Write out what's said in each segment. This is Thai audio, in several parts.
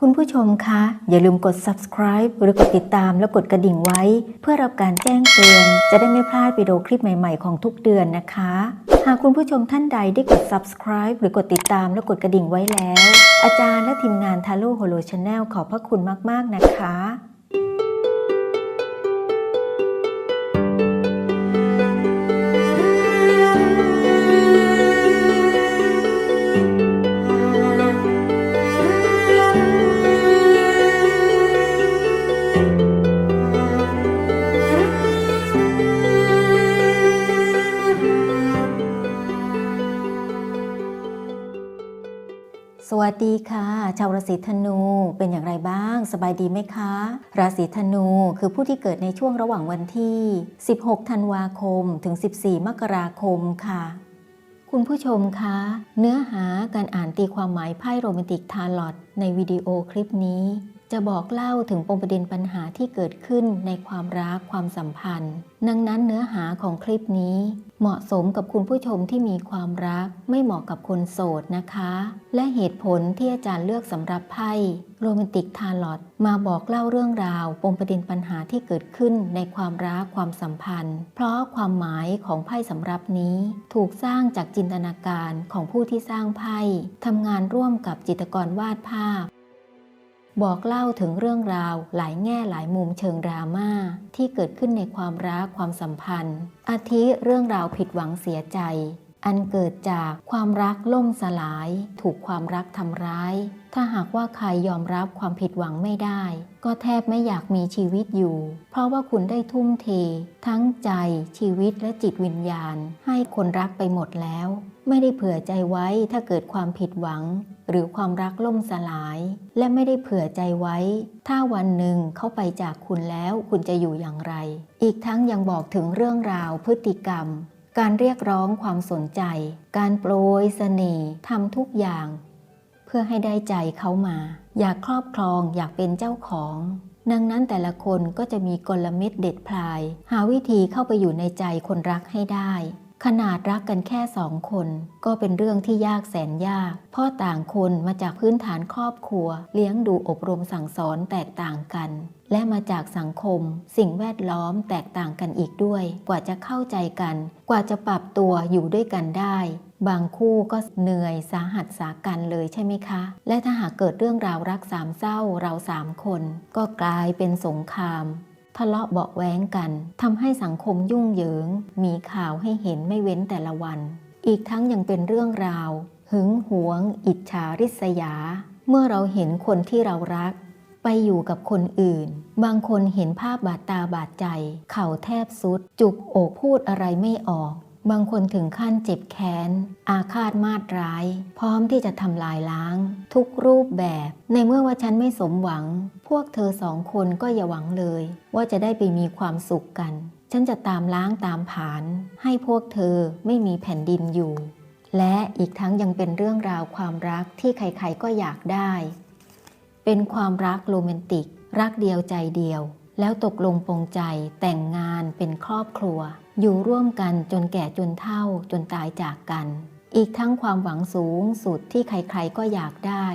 คุณผู้ชมคะ อย่าลืมกด subscribe หรือกดติดตามและกดกระดิ่งไว้ เพื่อรับการแจ้งเตือน จะได้ไม่พลาดวิดีโอคลิปใหม่ ๆ ของทุกเดือนนะคะ หากคุณผู้ชมท่านใดได้กด subscribe หรือกดติดตามและกดกระดิ่งไว้แล้ว อาจารย์และทีมงานทาโร่โฮโลชาแนลขอบพระคุณมาก ๆ นะคะ วัสดีค่ะ ชาวราศีธนูเป็นอย่างไรบ้าง สบายดีไหมคะ ราศีธนูคือผู้ที่เกิดในช่วงระหว่างวันที่ 16 ธันวาคม ถึง 14 มกราคมค่ะ คุณผู้ชมคะ เนื้อหาการอ่านตีความหมายไพ่โรแมนติกทาร์ลอตในวิดีโอคลิปนี้ จะบอกเล่าถึงปมประเด็นปัญหาที่เกิดขึ้นในความรักความสัมพันธ์ ดังนั้นเนื้อหาของคลิปนี้ เหมาะสมกับคุณผู้ชมที่มีความรัก ไม่เหมาะกับคนโสดนะคะ และเหตุผลที่อาจารย์เลือกสำหรับไพ่โรแมนติกทาร์ลอตมาบอกเล่าเรื่องราว ปมประเด็นปัญหาที่เกิดขึ้นในความรักความสัมพันธ์ เพราะความหมายของไพ่สำหรับนี้ ถูกสร้างจากจินตนาการของผู้ที่สร้างไพ่ทำงานร่วมกับจิตรกรวาดภาพ บอกเล่าถึงเรื่องราวหลายแง่หลายมุมเชิงดราม่าที่เกิดขึ้นในความรักความสัมพันธ์ อาทิเรื่องราวผิดหวังเสียใจ อันเกิดจากความรักล่มสลาย ถูกความรักทำร้าย ถ้าหากว่าใครยอมรับความผิดหวังไม่ได้ ก็แทบไม่อยากมีชีวิตอยู่ เพราะว่าคุณได้ทุ่มเท ทั้งใจ ชีวิตและจิตวิญญาณ ให้คนรักไปหมดแล้ว ไม่ได้เผื่อใจไว้ถ้าเกิดความผิดหวัง หรือความรักล่มสลาย และไม่ได้เผื่อใจไว้ ถ้าวันหนึ่งเขาไปจากคุณแล้ว คุณจะอยู่อย่างไร อีกทั้งยังบอกถึงเรื่องราวพฤติกรรม การเรียกร้องความสนใจ การโปรยเสน่ห์ทำทุกอย่าง เพื่อให้ได้ใจเขามา อยากครอบครองอยากเป็นเจ้าของ ดังนั้นแต่ละคนก็จะมีกลเม็ดเด็ดพลาย หาวิธีเข้าไปอยู่ในใจคนรักให้ได้ ขนาดรักกันแค่สองคน ก็เป็นเรื่องที่ยากแสนยาก เพราะต่างคนมาจากพื้นฐานครอบครัว เลี้ยงดูอบรมสั่งสอนแตกต่างกัน และมาจากสังคม สิ่งแวดล้อมแตกต่างกันอีกด้วย กว่าจะเข้าใจกัน กว่าจะปรับตัวอยู่ด้วยกันได้ บางคู่ก็เหนื่อยสาหัสสากันเลยใช่ไหมคะ และถ้าหากเกิดเรื่องราวรักสามเศร้าเราสามคน ก็กลายเป็นสงคราม ทะเลาะเบาแว้งกันทำให้สังคมยุ่งเหยิง มีข่าวให้เห็นไม่เว้นแต่ละวัน อีกทั้งยังเป็นเรื่องราว หึงหวง อิจฉาริษยา เมื่อเราเห็นคนที่เรารัก ไปอยู่กับคนอื่น บางคนเห็นภาพบาดตาบาดใจ เข่าแทบสุด จุกอกพูดอะไรไม่ออก บางคนถึงขั้นเจ็บแค้น อาฆาตมาตร้าย พร้อมที่จะทำลายล้าง ทุกรูปแบบ ในเมื่อว่าฉันไม่สมหวัง พวกเธอสองคนก็อย่าหวังเลย ว่าจะได้ไปมีความสุขกัน ฉันจะตามล้างตามผาน ให้พวกเธอไม่มีแผ่นดินอยู่และอีกทั้งยังเป็นเรื่องราวความรักที่ใครๆก็อยากได้ เป็นความรักโรแมนติก รักเดียวใจเดียว แล้วตกลงปรงใจแต่งงานเป็นครอบครัว อยู่ร่วมกันจนแก่จนเฒ่าจนตายจากกัน อีกทั้งความหวังสูงสุดที่ใครๆก็อยากได้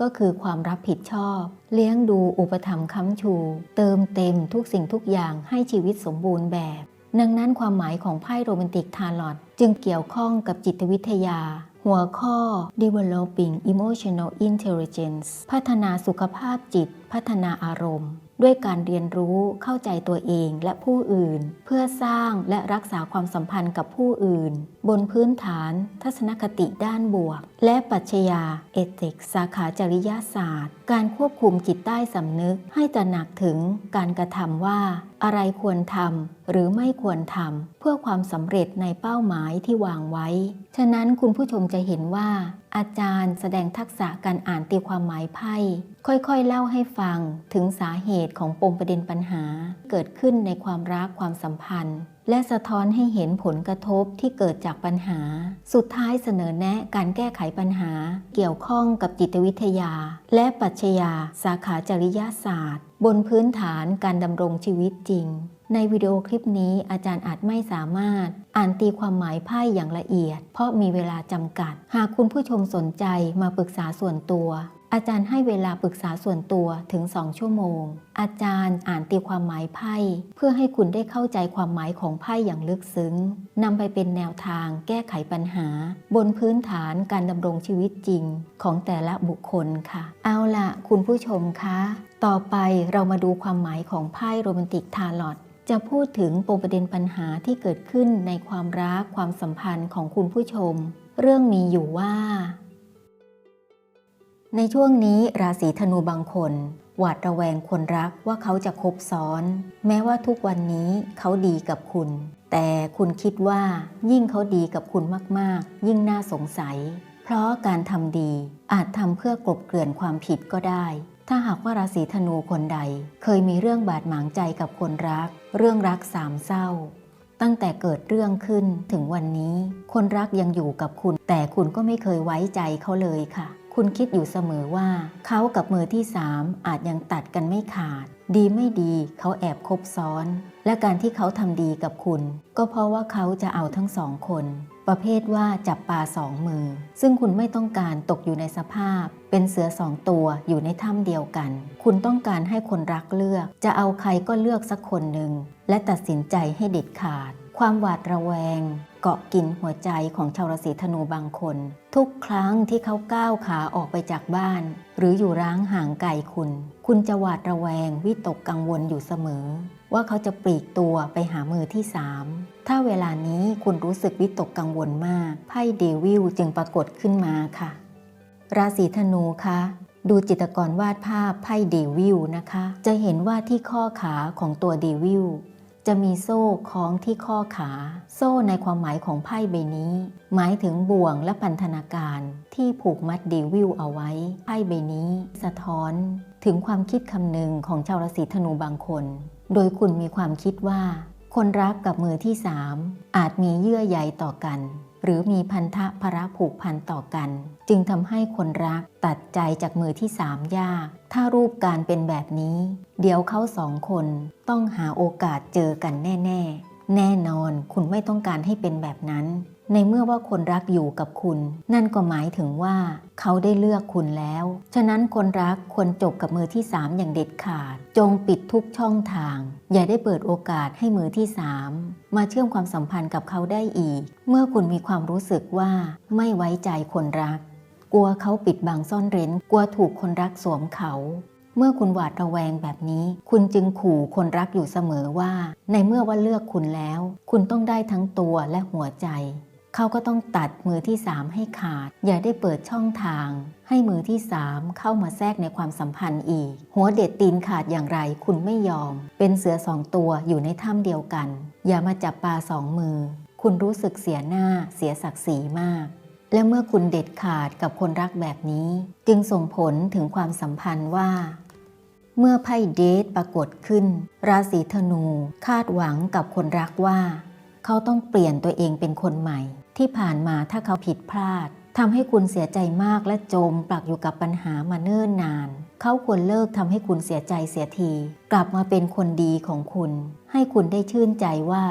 ก็คือความรับผิดชอบ เลี้ยงดูอุปถัมภ์ค้ำชู เติมเต็มทุกสิ่งทุกอย่างให้ชีวิตสมบูรณ์แบบ ดังนั้นความหมายของไพ่โรแมนติกทาร์ลอตจึงเกี่ยวข้องกับจิตวิทยา หัวข้อ developing emotional intelligence พัฒนาสุขภาพจิต พัฒนาอารมณ์ ด้วยการเรียนรู้เข้าใจตัวเองและผู้อื่น เพื่อสร้างและรักษาความสัมพันธ์กับผู้อื่น บนพื้นฐานทัศนคติด้านบวก และปรัชญาเอติก สาขาจริยศาสตร์ การควบคุมจิตใต้สำนึก ให้ตระหนักถึงการกระทำว่า อะไรควรทำหรือไม่ควรทำเพื่อความสำเร็จในเป้าหมายที่วางไว้ ฉะนั้นคุณผู้ชมจะเห็นว่า อาจารย์แสดงทักษะการอ่านตีความหมายไพ่ค่อยๆ เล่าให้ฟังถึงสาเหตุของปมประเด็นปัญหา เกิดขึ้นในความรักความสัมพันธ์ และสะท้อนให้เห็นผลกระทบที่เกิดจากปัญหา สุดท้ายเสนอแนะการแก้ไขปัญหา เกี่ยวข้องกับจิตวิทยา และปัชญา สาขาจริยศาสตร์ บนพื้นฐานการดำรงชีวิตจริง ในวิดีโอคลิปนี้อาจารย์อาจไม่สามารถ อ่านตีความหมายไพ่อย่างละเอียด เพราะมีเวลาจำกัด หากคุณผู้ชมสนใจมาปรึกษาส่วนตัว อาจารย์ให้เวลาปรึกษาส่วนตัวถึง2ชั่วโมง อาจารย์อ่านตีความหมายไพ่ เพื่อให้คุณได้เข้าใจความหมายของไพ่อย่างลึกซึ้งนำไปเป็นแนวทางแก้ไขปัญหา บนพื้นฐานการดำรงชีวิตจริงของแต่ละบุคคลค่ะ เอาละคุณผู้ชมคะ ต่อไปเรามาดูความหมายของไพ่โรแมนติกทาร์ลอตจะพูดถึงปมประเด็นปัญหาที่เกิดขึ้นในความรักความสัมพันธ์ของคุณผู้ชม เรื่องมีอยู่ว่า ในช่วงนี้ราศีธนูบางคน หวาดระแวงคนรักว่าเขาจะคบซ้อน แม้ว่าทุกวันนี้เขาดีกับคุณ แต่คุณคิดว่า ยิ่งเขาดีกับคุณมากๆ ยิ่งน่าสงสัย เพราะการทำดีอาจทำเพื่อกลบเกลื่อนความผิดก็ได้ ถ้าหากว่าราศีธนูคนใด เคยมีเรื่องบาดหมางใจกับคนรัก เรื่องรักสามเศร้า ตั้งแต่เกิดเรื่องขึ้นถึงวันนี้ คนรักยังอยู่กับคุณ แต่คุณก็ไม่เคยไว้ใจเขาเลยค่ะ คุณคิดอยู่เสมอว่า เขากับมือที่สามอาจยังตัดกันไม่ขาด ดีไม่ดีเขาแอบคบซ้อน และการที่เขาทำดีกับคุณ ก็เพราะว่าเขาจะเอาทั้งสองคน ประเภทว่าจับปลาสองมือ ซึ่งคุณไม่ต้องการตกอยู่ในสภาพ เป็นเสือสองตัวอยู่ในถ้ำเดียวกัน คุณต้องการให้คนรักเลือก จะเอาใครก็เลือกสักคนหนึ่งและตัดสินใจให้เด็ดขาด ความหวาดระแวง เกาะกินหัวใจของชาวราศีธนูบางคน ทุกครั้งที่เขาก้าวขาออกไปจากบ้าน หรืออยู่ร้างห่างไกลคุณ คุณจะหวาดระแวงวิตกกังวลอยู่เสมอ ว่าเขาจะปลีกตัวไปหามือที่สามถ้าเวลานี้คุณรู้สึกวิตกกังวลมากไพ่เดวิลจึงปรากฏขึ้นมาค่ะ ราศีธนูคะดูจิตรกรวาดภาพไพ่เดวิลนะคะ จะเห็นว่าที่ข้อขาของตัวเดวิล จะมีโซ่คล้องที่ข้อขา โซ่ในความหมายของไพ่ใบนี้ หมายถึงบ่วงและพันธนาการที่ผูกมัดดีวิลเอาไว้ ไพ่ใบนี้ สะท้อน ถึงความคิดคำหนึ่งของชาวราศีธนูบางคน โดยคุณมีความคิดว่า คนรักกับมือที่สามอาจมีเยื่อใยต่อกัน หรือมีพันธะพระผูกพันต่อกัน จึงทำให้คนรักตัดใจจากมือที่สามยาก ถ้ารูปการเป็นแบบนี้ เดี๋ยวเขาสองคนต้องหาโอกาสเจอกันแน่ ๆ แน่นอนคุณไม่ต้องการให้เป็นแบบนั้น ในเมื่อว่าคนรักอยู่กับคุณ นั่นก็หมายถึงว่า เขาได้เลือกคุณแล้ว ฉะนั้นคนรักควรจบกับมือที่สามอย่างเด็ดขาด จงปิดทุกช่องทาง อย่าได้เปิดโอกาสให้มือที่สามมาเชื่อมความสัมพันธ์กับเขาได้อีก เมื่อคุณมีความรู้สึกว่าไม่ไว้ใจคนรัก กลัวเขาปิดบังซ่อนเร้น กลัวถูกคนรักสวมเขาเมื่อคุณหวาดระแวงแบบนี้ คุณจึงขู่คนรักอยู่เสมอว่า ในเมื่อว่าเลือกคุณแล้ว คุณต้องได้ทั้งตัวและหัวใจ เขาก็ต้องตัดมือที่สามให้ขาด อย่าได้เปิดช่องทาง ให้มือที่สามเข้ามาแทรกในความสัมพันธ์อีก หัวเด็ดตีนขาดอย่างไรคุณไม่ยอม เป็นเสือสองตัวอยู่ในถ้ำเดียวกัน อย่ามาจับปลาสองมือ คุณรู้สึกเสียหน้าเสียศักดิ์ศรีมาก และเมื่อคุณเด็ดขาดกับคนรักแบบนี้ จึงส่งผลถึงความสัมพันธ์ว่าเมื่อไพ่เดทปรากฏขึ้น ราศีธนูคาดหวังกับคนรักว่า เขาต้องเปลี่ยนตัวเองเป็นคนใหม่ ที่ผ่านมาถ้าเขาผิดพลาดทำให้คุณเสียใจมากและจมปลักอยู่กับปัญหามาเนิ่นนาน เขาควรเลิกทำให้คุณเสียใจเสียที กลับมาเป็นคนดีของคุณ ให้คุณได้ชื่นใจว่า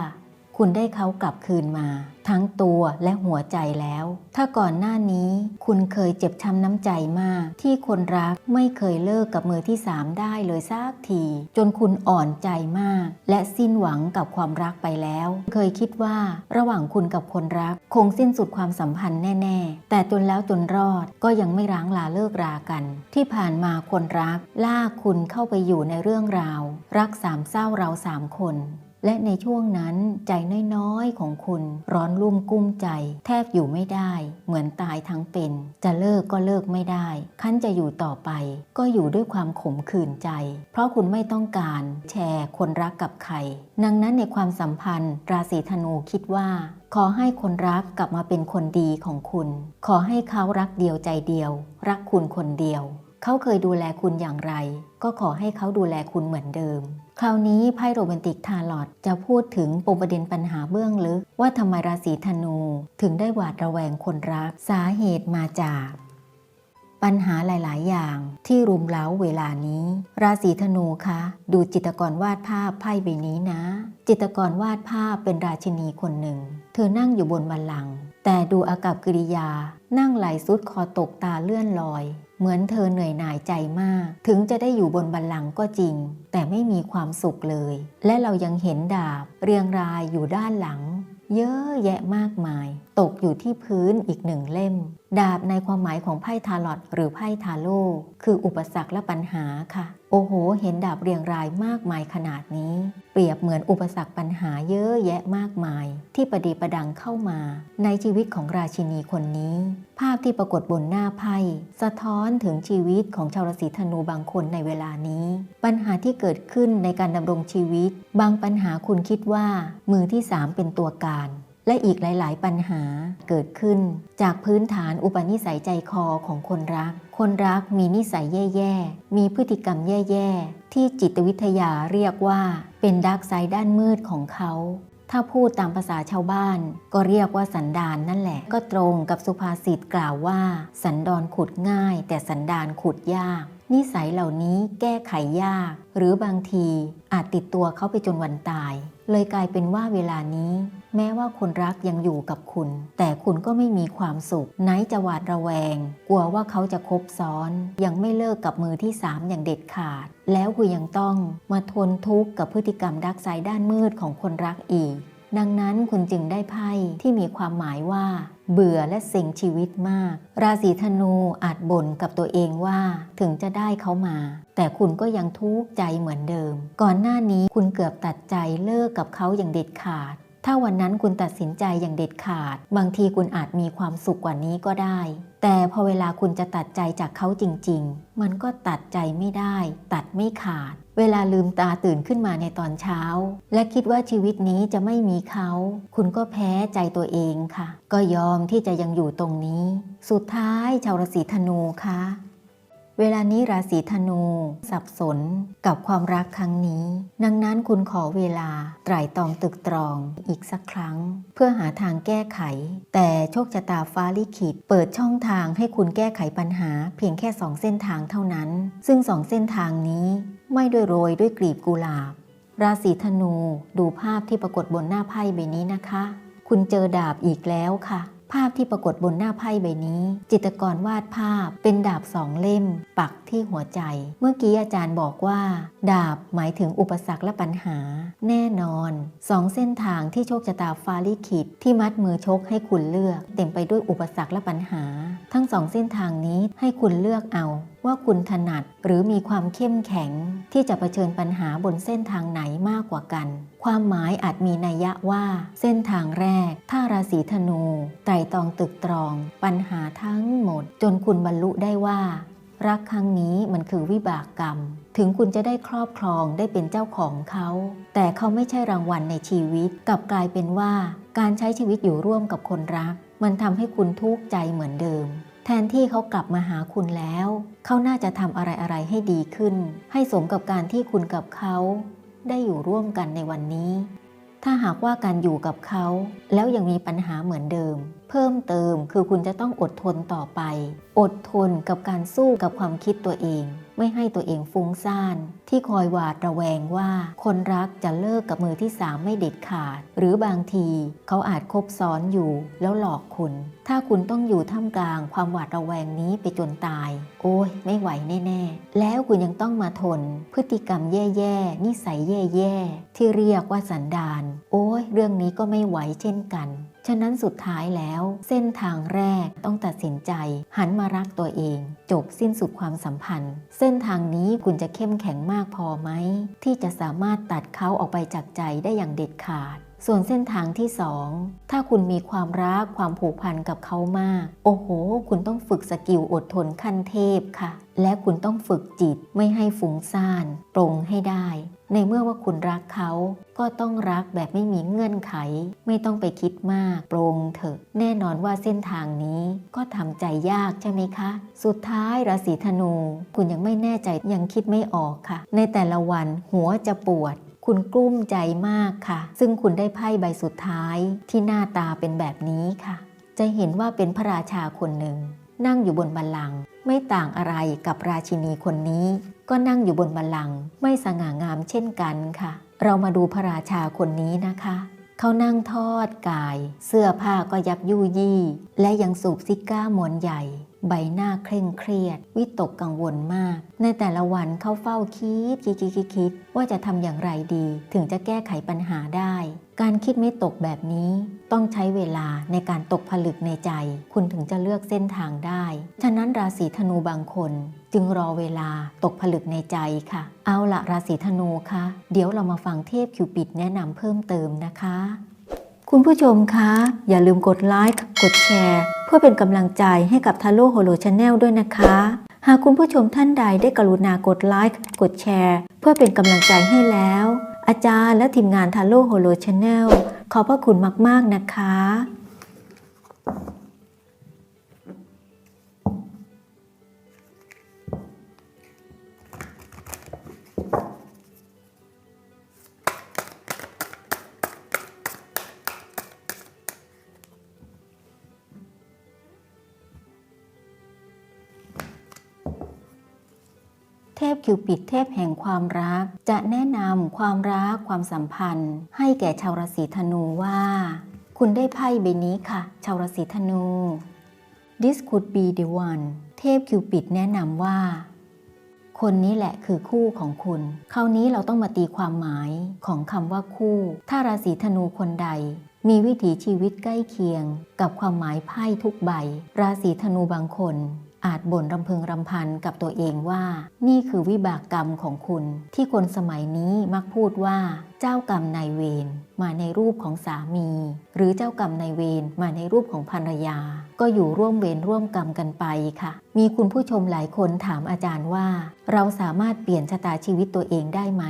คุณได้เขากลับคืนมา ทั้งตัวและหัวใจแล้ว ถ้าก่อนหน้านี้ คุณเคยเจ็บช้ำน้ำใจมาก ที่คนรักไม่เคยเลิกกับมือที่สามได้เลยสักที จนคุณอ่อนใจมาก และสิ้นหวังกับความรักไปแล้ว เคยคิดว่าระหว่างคุณกับคนรัก คงสิ้นสุดความสัมพันธ์แน่ ๆ แต่จนแล้วจนรอดก็ยังไม่ร้างลาเลิกรากัน ที่ผ่านมาคนรักลากคุณเข้าไปอยู่ในเรื่องราว รักสามเศร้าเราสามคน และในช่วงนั้นใจน้อยๆของคุณร้อนรุ่มกุ้มใจ แทบอยู่ไม่ได้ เหมือนตายทั้งเป็น จะเลิกก็เลิกไม่ได้คันจะอยู่ต่อไป ก็อยู่ด้วยความขมขื่นใจ เพราะคุณไม่ต้องการแชร์คนรักกับใคร ดังนั้นในความสัมพันธ์ ราศีธนูคิดว่าขอให้คนรักกลับมาเป็นคนดีของคุณ ขอให้เขารักเดียวใจเดียว รักคุณคนเดียว เขาเคยดูแลคุณอย่างไร ก็ขอให้เขาดูแลคุณเหมือนเดิม คราวนี้ไพ่โรแมนติกทาร์ลอตจะพูดถึงปมประเด็นปัญหาเบื้องลึก ว่าทำไมราศีธนูถึงได้หวาดระแวงคนรัก สาเหตุมาจาก ปัญหาหลาย ๆ อย่างที่รุมเร้าเวลานี้ ราศีธนูคะ ดูจิตกรวาดภาพไพ่ใบนี้นะ จิตกรวาดภาพเป็นราชินีคนหนึ่ง เธอนั่งอยู่บนบัลลังก์แต่ดูอากับกิริยา นั่งไหลสุดคอตกตาเลื่อนลอย เหมือนเธอเหนื่อยหน่ายใจมาก ถึงจะได้อยู่บนบัลลังก์ก็จริง แต่ไม่มีความสุขเลย และเรายังเห็นดาบ เรียงรายอยู่ด้านหลัง เยอะแยะมากมาย ตกอยู่ที่พื้นอีกหนึ่งเล่ม ดาบในความหมายของไพ่ทาลอตหรือไพ่ทาโร่คืออุปสรรคและปัญหาค่ะ โอ้โห เห็นดาบเรียงรายมากมายขนาดนี้ เปรียบเหมือนอุปสรรคปัญหาเยอะแยะมากมาย ที่ประดีประดังเข้ามา ในชีวิตของราชินีคนนี้ ภาพที่ปรากฏบนหน้าไพ่สะท้อนถึงชีวิตของชาวราศีธนูบางคนในเวลานี้ ปัญหาที่เกิดขึ้นในการดำรงชีวิต บางปัญหาคุณคิดว่ามือที่สามเป็นตัวการ และอีกหลาย ๆ ปัญหาเกิดขึ้น จากพื้นฐานอุปนิสัยใจคอของคนรัก คนรักมีนิสัยแย่ ๆ มีพฤติกรรมแย่ ๆ ที่จิตวิทยาเรียกว่า เป็นดักไซด์ด้านมืดของเขา ถ้าพูดตามภาษาชาวบ้าน ก็เรียกว่าสันดานนั่นแหละ ก็ตรงกับสุภาษิตกล่าวว่า สันดอนขุดง่าย แต่สันดานขุดยาก นิสัยเหล่านี้แก้ไขยาก หรือบางทีอาจติดตัวเขาไปจนวันตาย เลยกลายเป็นว่าเวลานี้ แม้ว่าคนรักยังอยู่กับคุณ แต่คุณก็ไม่มีความสุข ไหนจะหวาดระแวง กลัวว่าเขาจะคบซ้อน ยังไม่เลิกกับมือที่สามอย่างเด็ดขาด แล้วคุณยังต้องมาทนทุกข์กับพฤติกรรมดักไซด์ด้านมืดของคนรักอีก ดังนั้นคุณจึงได้ไพ่ที่มีความหมายว่า เบื่อและเซ็งชีวิตมาก ราศีธนูอาจบ่นกับตัวเองว่า ถึงจะได้เขามา แต่คุณก็ยังทุกข์ใจเหมือนเดิม ก่อนหน้านี้คุณเกือบตัดใจเลิกกับเขาอย่างเด็ดขาด ถ้าวันนั้นคุณตัดสินใจอย่างเด็ดขาด บางทีคุณอาจมีความสุขกว่านี้ก็ได้ แต่พอเวลาคุณจะตัดใจจากเขาจริง ๆ มันก็ตัดใจไม่ได้ ตัดไม่ขาด เวลาลืมตาตื่นขึ้นมาในตอนเช้า และคิดว่าชีวิตนี้จะไม่มีเขา คุณก็แพ้ใจตัวเองค่ะ ก็ยอมที่จะยังอยู่ตรงนี้ สุดท้ายชาวราศีธนูคะ เวลานี้ราศีธนู สับสนกับความรักครั้งนี้ ดังนั้นคุณขอเวลาไตร่ตรองตึกตรองอีกสักครั้ง เพื่อหาทางแก้ไข แต่โชคชะตาฟ้าลิขิต เปิดช่องทางให้คุณแก้ไขปัญหา เพียงแค่สองเส้นทางเท่านั้น ซึ่งสองเส้นทางนี้ไม่ด้วยโรยด้วยกลีบกุหลาบ ราศีธนูดูภาพที่ปรากฏบนหน้าไพ่ใบนี้นะคะ คุณเจอดาบอีกแล้วค่ะ ภาพที่ปรากฏบนหน้าไพ่ใบนี้ จิตรกรวาดภาพเป็นดาบสองเล่ม ปักที่หัวใจ เมื่อกี้อาจารย์บอกว่า ดาบหมายถึงอุปสรรคและปัญหา แน่นอนสองเส้นทางที่โชคชะตาฟ้าลิขิตที่มัดมือชกให้คุณเลือก เต็มไปด้วยอุปสรรคและปัญหา ทั้งสองเส้นทางนี้ให้คุณเลือกเอา ว่าคุณถนัดหรือมีความเข้มแข็งที่จะะเผชิญปัญหาบนเส้นทางไหนมากกว่ากัน ความหมายอาจมีนัยยะว่าเส้นทางแรก ถ้าราศีธนูไตรตองตึกตรอง ปัญหาทั้งหมด จนคุณบรรลุได้ว่า รักครั้งนี้มันคือวิบากกรรม ถึงคุณจะได้ครอบครองได้เป็นเจ้าของเขา แต่เขาไม่ใช่รางวัลในชีวิต กลับกลายเป็นว่า การใช้ชีวิตอยู่ร่วมกับคนรัก มันทำให้คุณทุกข์ใจเหมือนเดิม แทนที่เขากลับมาหาคุณแล้ว เขาน่าจะทำอะไรๆให้ดีขึ้น ให้สมกับการที่คุณกับเขา ได้อยู่ร่วมกันในวันนี้ ถ้าหากว่าการอยู่กับเขา แล้วยังมีปัญหาเหมือนเดิม เพิ่มเติมคือคุณจะต้องอดทนต่อไป อดทนกับการสู้กับความคิดตัวเอง ไม่ให้ตัวเองฟุ้งซ่าน ที่คอยหวาดระแวงว่า คนรักจะเลิกกับมือที่สามไม่เด็ดขาด หรือบางทีเขาอาจคบซ้อนอยู่แล้วหลอกคุณ ถ้าคุณต้องอยู่ท่ามกลางความหวาดระแวงนี้ไปจนตาย โอ้ยไม่ไหวแน่ๆ แล้วคุณยังต้องมาทน พฤติกรรมแย่ๆนิสัยแย่ๆที่เรียกว่าสันดาน โอ้ยเรื่องนี้ก็ไม่ไหวเช่นกัน ฉะนั้นสุดท้ายแล้ว เส้นทางแรกต้องตัดสินใจ หันมารักตัวเอง จบสิ้นสุดความสัมพันธ์ เส้นทางนี้คุณจะเข้มแข็งมากพอไหม ที่จะสามารถตัดเขาออกไปจากใจได้อย่างเด็ดขาดส่วนเส้นทางที่สองถ้าคุณมีความรักความผูกพันกับเขามาก โอ้โห คุณต้องฝึกสกิลอดทนขั้นเทพค่ะ และคุณต้องฝึกจิตไม่ให้ฟุ้งซ่านปรงให้ได้ ในเมื่อว่าคุณรักเขาก็ต้องรักแบบไม่มีเงื่อนไข ไม่ต้องไปคิดมากโปรงเถอะ แน่นอนว่าเส้นทางนี้ก็ทำใจยากใช่ไหมคะ สุดท้ายราศีธนู คุณยังไม่แน่ใจยังคิดไม่ออกค่ะ ในแต่ละวันหัวจะปวดคุณกลุ้มใจมากค่ะ ซึ่งคุณได้ไพ่ใบสุดท้ายที่หน้าตาเป็นแบบนี้ค่ะ จะเห็นว่าเป็นพระราชาคนหนึ่ง นั่งอยู่บนบัลลังก์ไม่ต่างอะไรกับราชินีคนนี้ ก็นั่งอยู่บนบัลลังก์ไม่สง่างามเช่นกันค่ะ เรามาดูพระราชาคนนี้นะคะ เขานั่งทอดกาย เสื้อผ้าก็ยับยุยี่ และยังสูบซิก้ามวนใหญ่ ใบหน้าเคร่งเครียด วิตกกังวลมาก ในแต่ละวันเขาเฝ้าคิดคิดคิดคิดว่าจะทำอย่างไรดี ถึงจะแก้ไขปัญหาได้ การคิดไม่ตกแบบนี้ ต้องใช้เวลาในการตกผลึกในใจ คุณถึงจะเลือกเส้นทางได้ ฉะนั้นราศีธนูบางคน จึงรอเวลาตกผลึกในใจค่ะ เอาละราศีธนูคะเดี๋ยวเรามาฟังเทพคิวปิดแนะนำเพิ่มเติมนะคะ คุณผู้ชมคะ อย่าลืมกดไลค์กดแชร์ พื่อเป็นกำลังใจให้กับทาโร่โฮโลชาแนลด้วยนะคะ หากคุณผู้ชมท่านใดได้กรุณากดไลค์กดแชร์ เพื่อเป็นกำลังใจให้แล้ว อาจารย์และทีมงานทาโร่โฮโลชาแนลขอบพระคุณมาก ๆ นะคะ พคิวปิดเทพแห่งความรัก จะแนะนำความรักความสัมพันธ์ ให้แก่ชาวราศีธนูว่า คุณได้ไพ่ใบนี้ค่ะ ชาวราศีธนู This could be the one เทพคิวปิดแนะนำว่า คนนี้แหละคือคู่ของคุณ คราวนี้เราต้องมาตีความหมายของคำว่าคู่ ถ้าราศีธนูคนใดมีวิถีชีวิตใกล้เคียงกับความหมายไพ่ทุกใบ ราศีธนูบางคน อาจบ่นรำพึงรำพันกับตัวเองว่า นี่คือวิบากกรรมของคุณ ที่คนสมัยนี้มักพูดว่า เจ้ากรรมนายเวรมาในรูปของสามี หรือเจ้ากรรมนายเวรมาในรูปของภรรยา ก็อยู่ร่วมเวรร่วมกรรมกันไปค่ะ มีคุณผู้ชมหลายคนถามอาจารย์ว่า เราสามารถเปลี่ยนชะตาชีวิตตัวเองได้ไหม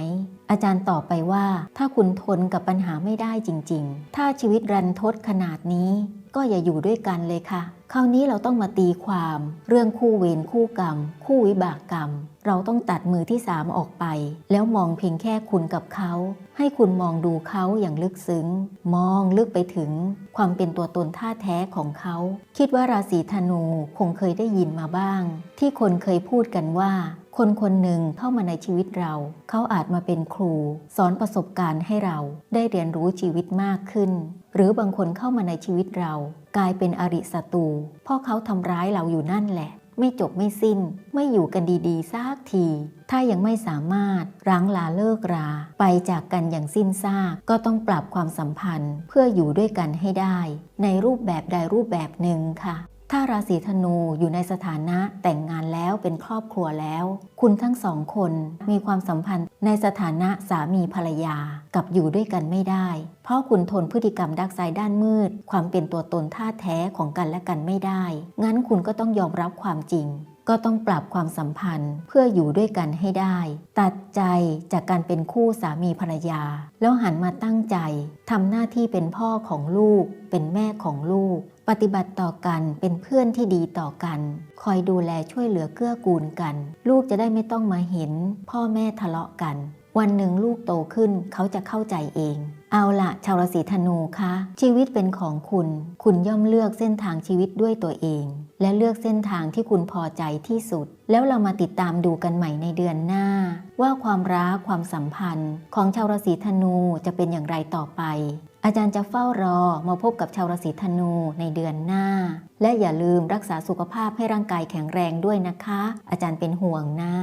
อาจารย์ตอบไปว่าถ้าคุณทนกับปัญหาไม่ได้จริง ๆ ถ้าชีวิตรันทดขนาดนี้ ก็อย่าอยู่ด้วยกันเลยค่ะ คราวนี้เราต้องมาตีความ เรื่องคู่เวรคู่กรรม คู่วิบากกรรม เราต้องตัดมือที่สามออกไป แล้วมองเพียงแค่คุณกับเขา ให้คุณมองดูเขาอย่างลึกซึ้ง มองลึกไปถึง ความเป็นตัวตนท่าแท้ของเขา คิดว่าราศีธนูคงเคยได้ยินมาบ้าง ที่คนเคยพูดกันว่า คนคนหนึ่งเข้ามาในชีวิตเรา เขาอาจมาเป็นครู สอนประสบการณ์ให้เราได้เรียนรู้ชีวิตมากขึ้น หรือบางคนเข้ามาในชีวิตเรา กลายเป็นอริศัตรูเพราะเขาทำร้ายเราอยู่นั่นแหละ ไม่จบไม่สิ้น ไม่อยู่กันดีๆสักที ถ้ายังไม่สามารถร้างลาเลิกรา ไปจากกันอย่างสิ้นซากก็ต้องปรับความสัมพันธ์ เพื่ออยู่ด้วยกันให้ได้ ในรูปแบบใดรูปแบบหนึ่งค่ะ ถ้าราศีธนูอยู่ในสถานะแต่งงานแล้วเป็นครอบครัวแล้ว คุณทั้งสองคนมีความสัมพันธ์ในสถานะสามีภรรยากับอยู่ด้วยกันไม่ได้ เพราะคุณทนพฤติกรรมดักไซด้านมืด ความเป็นตัวตนท่าแท้ของกันและกันไม่ได้ งั้นคุณก็ต้องยอมรับความจริงก็ต้องปรับความสัมพันธ์เพื่ออยู่ด้วยกันให้ได้ ตัดใจจากการเป็นคู่สามีภรรยา แล้วหันมาตั้งใจทำหน้าที่เป็นพ่อของลูก เป็นแม่ของลูก ปฏิบัติต่อกันเป็นเพื่อนที่ดีต่อกัน คอยดูแลช่วยเหลือเกื้อกูลกัน ลูกจะได้ไม่ต้องมาเห็น พ่อแม่ทะเลาะกัน วันหนึ่งลูกโตขึ้นเขาจะเข้าใจเอง เอาละชาวราศีธนูคะชีวิตเป็นของคุณ คุณย่อมเลือกเส้นทางชีวิตด้วยตัวเอง และเลือกเส้นทางที่คุณพอใจที่สุด แล้วเรามาติดตามดูกันใหม่ในเดือนหน้า ว่าความรักความสัมพันธ์ ของชาวราศีธนูจะเป็นอย่างไรต่อไป อาจารย์จะเฝ้ารอมาพบกับชาวราศีธนูในเดือนหน้า และอย่าลืมรักษาสุขภาพให้ร่างกายแข็งแรงด้วยนะคะ อาจารย์เป็นห่วงนะ